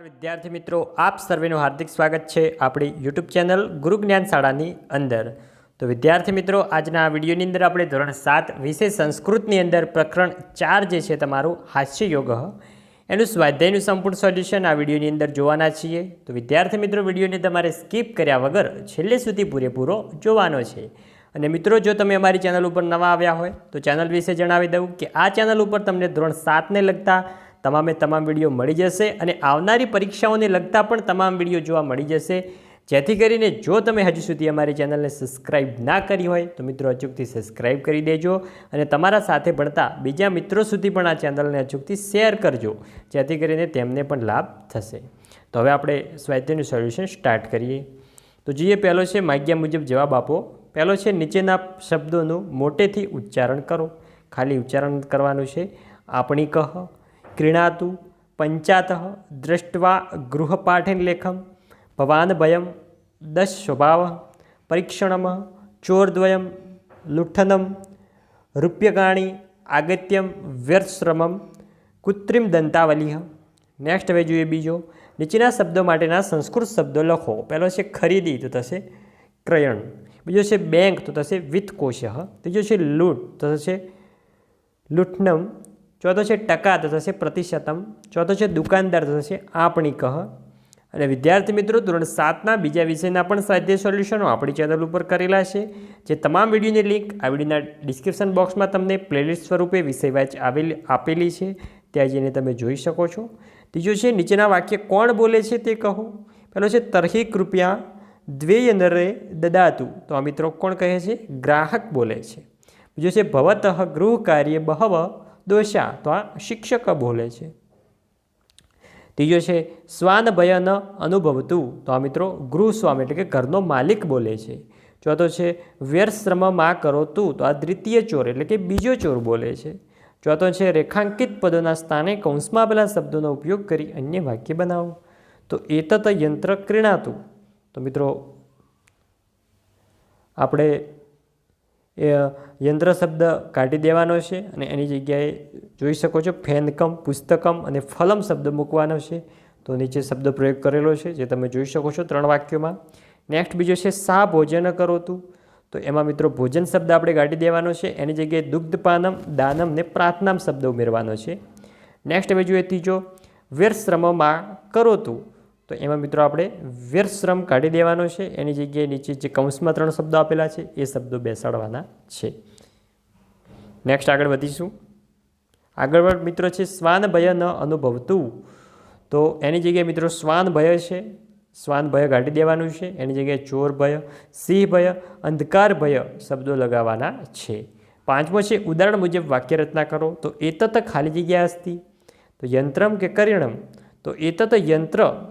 નમસ્કાર વિદ્યાર્થી મિત્રો, આપ સર્વેનું હાર્દિક સ્વાગત છે આપણી યુટ્યુબ ચેનલ ગુરુ જ્ઞાન શાળાની અંદર. તો વિદ્યાર્થી મિત્રો, આજના આ વિડીયોની અંદર આપણે ધોરણ સાત વિશે સંસ્કૃતની અંદર પ્રકરણ ચાર જે છે તમારું હાસ્ય યોગ. એનું સ્વાધ્યાયનું સંપૂર્ણ સોલ્યુશન આ વિડીયોની અંદર જોવાના છીએ. તો વિદ્યાર્થી મિત્રો, વિડીયોને તમારે સ્કીપ કર્યા વગર છેલ્લે સુધી પૂરેપૂરો જોવાનો છે. અને મિત્રો, જો તમે અમારી ચેનલ ઉપર નવા આવ્યા હોય, તો ચેનલ વિશે જણાવી દઉં કે આ ચેનલ ઉપર તમને ધોરણ સાતને લગતા તમામે તમામ વીડિયો મળી જશે અને આવનારી પરીક્ષાઓને લગતા પણ તમામ વીડિયો જોવા મળી જશે. જેથી કરીને જો તમે હજુ સુધી અમારી ચેનલને સબસ્ક્રાઈબ ના કરી હોય, તો મિત્રો અચૂકથી સબસ્ક્રાઈબ કરી દેજો અને તમારા સાથે ભણતા બીજા મિત્રો સુધી પણ આ ચેનલને અચૂકથી શેર કરજો, જેથી કરીને તેમને પણ લાભ થશે. તો હવે આપણે સ્વાધ્યાયનું સોલ્યુશન સ્ટાર્ટ કરીએ. તો જોઈએ પહેલો છે માગ્યા મુજબ જવાબ આપો. પહેલો છે નીચેના શબ્દોનું મોટેથી ઉચ્ચારણ કરો. ખાલી ઉચ્ચારણ કરવાનું છે. આપણી કહ ક્રીણાતુ પંચાત દૃષ્ટવા ગૃહપાઠેન લેખમ ભવાન ભયમ દશ સ્વભાવ પરીક્ષણમ ચોરદ્વયમ લુઠ્ઠનમ રૂપ્યકાણી આગત્યમ વ્યર્થશ્રમમ કૃત્રિમ દંતાવલી નેક્સ્ટ હવે જોઈએ બીજો નીચેના શબ્દો માટેના સંસ્કૃત શબ્દો લખો પહેલો છે ખરીદી તો થશે ક્રયણ બીજો છે બેંક તો થશે વિત્તકોશ ત્રીજો છે લૂંટ તો થશે લૂંટનમ ચોથો છે ટકા તો થશે પ્રતિશતમ. ચોથો છે દુકાનદાર તો થશે આપણી કહ. અને વિદ્યાર્થી મિત્રો, ધોરણ સાતના બીજા વિષયના પણ સાધ્ય સોલ્યુશનો આપણી ચેનલ ઉપર કરેલા છે. જે તમામ વિડીયોની લિંક આ વિડીયોના ડિસ્ક્રિપ્શન બોક્સમાં તમને પ્લેલિસ્ટ સ્વરૂપે વિષય વાંચ આવેલી આપેલી છે. ત્યાં જઈને તમે જોઈ શકો છો. ત્રીજો છે, નીચેના વાક્ય કોણ બોલે છે તે કહો. પહેલો છે તરહી કૃપયા દ્વેય નરે દદાતું. તો આ મિત્રો કોણ કહે છે? ગ્રાહક બોલે છે. બીજો છે, ભવતઃ ગૃહ કાર્ય બહવ દોષા, તો આ શિક્ષક બોલે છે. ત્રીજો છે, સ્વાન ભય ન અનુભવતું. તો આ મિત્રો ગૃહસ્વામી એટલે કે ઘરનો માલિક બોલે છે. ચોથો છે વ્યર્શ્રમમાં કરો તું તો આ દ્વિતીય ચોર એટલે કે બીજો ચોર બોલે છે. ચોથો છે, રેખાંકિત પદોના સ્થાને કૌંસમાં આપેલા શબ્દોનો ઉપયોગ કરી અન્ય વાક્ય બનાવો. તો એતત યંત્ર ક્રીણાતું. તો મિત્રો, આપણે યંત્ર શબ્દ કાઢી દેવાનો છે અને એની જગ્યાએ જોઈ શકો છો ફેનકમ, પુસ્તકમ અને ફલમ શબ્દ મૂકવાનો છે. તો નીચે શબ્દ પ્રયોગ કરેલો છે, જે તમે જોઈ શકો છો ત્રણ વાક્યોમાં. નેક્સ્ટ બીજો છે, સા ભોજન કરો તું? તો એમાં મિત્રો ભોજન શબ્દ આપણે કાઢી દેવાનો છે, એની જગ્યાએ દુગ્ધપાનમ દાનમ ને પ્રાર્થનામ શબ્દ ઉમેરવાનો છે. નેક્સ્ટ હવે જોઈએ ત્રીજો વ્યર્શ્રમમાં કરો તું? તો એમાં મિત્રો આપણે વ્યર્શ્રમ કાઢી દેવાનો છે. એની જગ્યાએ નીચે જે કૌંસમાં ત્રણ શબ્દો આપેલા છે, એ શબ્દો બેસાડવાના છે. નેક્સ્ટ આગળ વધીશું. આગળ મિત્રો છે, શ્વાન ભય ન અનુભવતું. તો એની જગ્યાએ મિત્રો શ્વાન ભય છે. શ્વાન ભય કાઢી દેવાનું છે. એની જગ્યાએ ચોર ભય, સિંહ ભય, અંધકાર ભય શબ્દો લગાવવાના છે. પાંચમો છે, ઉદાહરણ મુજબ વાક્ય રચના કરો. તો એતત ખાલી જગ્યા અસ્તિ તો યંત્રમ કે કરિણમ. તો એતત યંત્ર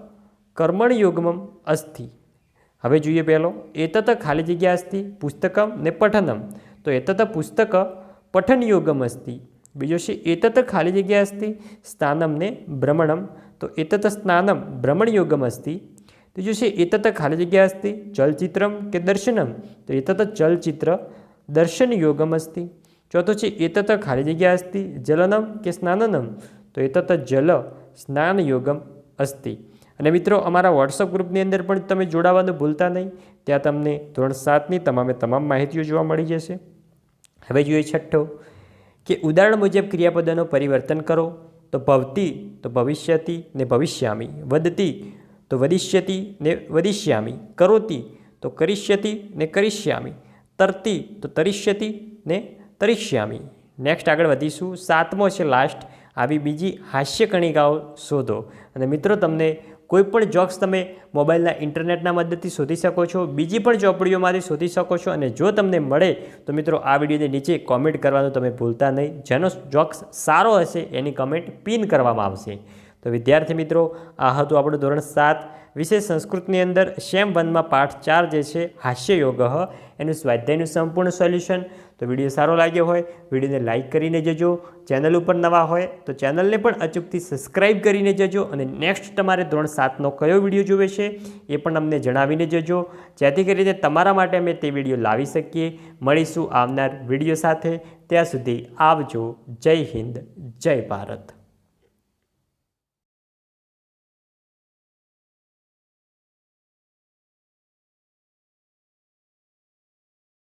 કર્મણયોગમમ અસ્થિ હવે જોઈએ પહેલો એતત ખાલી જગ્યા અસ્થિ પુસ્તકમ ને પઠનમ તો એતત પુસ્તક પઠનયોગમ અસ્થિ બીજો છે એતત ખાલી જગ્યા અસ્થિ સ્નાનમ ને ભ્રમણમ તો એતત સ્નાનમ ભ્રમણયોગમ અસ્થિ ત્રીજું છે એતત ખાલી જગ્યા અસ્થિ ચલચિત્રમ કે દર્શનમ તો એતત ચલચિત્ર દર્શન યોગમ અસ્તિ ચોથો છે એતત ખાલી જગ્યા અસ્થિ જલનમ કે સ્નાનનમ તો એતત જલ સ્નાન અસ્તિ અને મિત્રો, અમારા વોટ્સઅપ ગ્રુપની અંદર પણ તમે જોડાવાનું ભૂલતા નહીં. ત્યાં તમને ધોરણ સાતની તમામે તમામ માહિતીઓ જોવા મળી જશે. હવે જોઈએ છઠ્ઠો, કે ઉદાહરણ મુજબ ક્રિયાપદોનું પરિવર્તન કરો. તો ભવતી, તો ભવિષ્યતી, ને ભવિષ્યામી. વધતી, તો વદિષ્યતી ને વદિષ્યામી કરોતી, તો કરિષ્યતી, ને કરિષ્યામી. તરતી, તો તરિષ્યતી, ને તરિષ્યામી. નેક્સ્ટ આગળ વધીશું. સાતમો છે લાસ્ટ આવી બીજી હાસ્ય કણિકાઓ શોધો. અને મિત્રો, તમને કોઈ પણ જોક્સ તમે મોબાઈલના ઇન્ટરનેટના મદદથી શોધી શકો છો, બીજી પણ ચોપડીઓમાંથી શોધી શકો છો અને જો તમને મળે તો મિત્રો આ વિડીયોની નીચે કોમેન્ટ કરવાનું તમે ભૂલતા નહીં. જેનો જોક્સ સારો હશે એની કમેન્ટ પિન કરવામાં આવશે. તો વિદ્યાર્થી મિત્રો, આ હતું આપણું ધોરણ સાત. વિશેષ સંસ્કૃતની અંદર શેમ વનમાં પાઠ ચાર જે છે, હાસ્ય યોગ. એનું સ્વાધ્યાયનું સંપૂર્ણ સોલ્યુશન. તો વીડિયો સારો લાગ્યો હોય, વિડીયોને લાઇક કરીને જજો. ચેનલ ઉપર નવા હોય, તો ચેનલને પણ અચૂકથી સબસ્ક્રાઇબ કરીને જજો. અને નેક્સ્ટ તમારે ધોરણ સાતનો કયો વીડિયો જોવે છે, એ પણ અમને જણાવીને જજો. જેથી કરીને તમારા માટે અમે તે વીડિયો લાવી શકીએ. મળીશું આવનાર વીડિયો સાથે. ત્યાં સુધી આવજો. જય હિન્દ, જય ભારત.